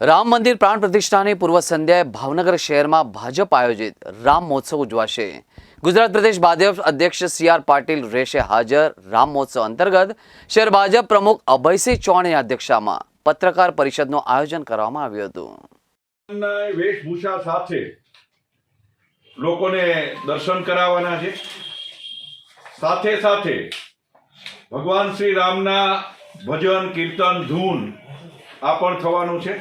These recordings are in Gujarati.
રામ મંદિર પ્રાણ પ્રતિષ્ઠાની પૂર્વ સંધ્યાએ ભાવનગર શહેરમાં ભાજપ આયોજિત રામ મહોત્સવ ઉજવાશે. ગુજરાત પ્રદેશ ભાજપ અધ્યક્ષ સી આર પાટીલ રહેશે હાજર. રામ મહોત્સવ અંતર્ગત શહેર ભાજપ પ્રમુખ અભયસિંહ ચૌહાણની અધ્યક્ષતામાં પત્રકાર પરિષદનું આયોજન કરવામાં આવ્યું હતું. વેશભૂષા સાથે લોકોને દર્શન કરાવવાના છે. સાથે સાથે ભગવાન શ્રી રામના ભજન, કીર્તન, ધૂન આ પણ થવાનું છે.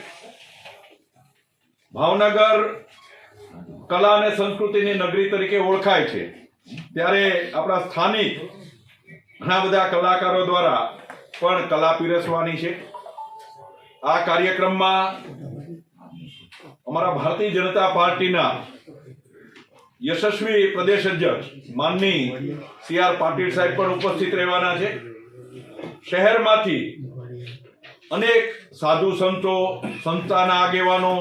ભાવનગર કલા અને સંસ્કૃતિની નગરી તરીકે ઓળખાય છે. ત્યારે આપણા સ્થાનિક ઘણા બધા કલાકારો દ્વારા પણ કલા પીરસવાની છે. આ કાર્યક્રમમાં અમારા ભારતીય જનતા પાર્ટીના યશસ્વી પ્રદેશ અધ્યક્ષ માનની સી આર પાટીલ સાહેબ પણ ઉપસ્થિત રહેવાના છે. શહેરમાંથી અનેક સાધુ સંતો, સંસ્થાના આગેવાનો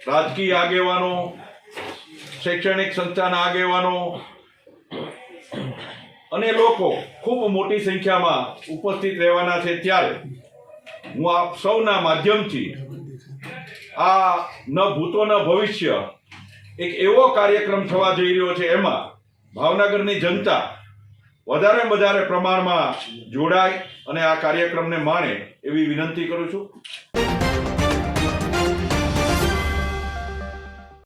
રાજકીય આગેવાનો, શૈક્ષણિક સંસ્થાના આગેવાનો અને લોકો ખૂબ મોટી સંખ્યામાં ઉપસ્થિત રહેવાના છે ત્યારે હું આપ સૌના માધ્યમથી આ ન ભૂતો ન ભવિષ્ય એક એવો કાર્યક્રમ થવા જઈ રહ્યો છે એમાં ભાવનગરની જનતા વધારે વધારે પ્રમાણમાં જોડાય અને આ કાર્યક્રમને માણે એવી વિનંતી કરું છું.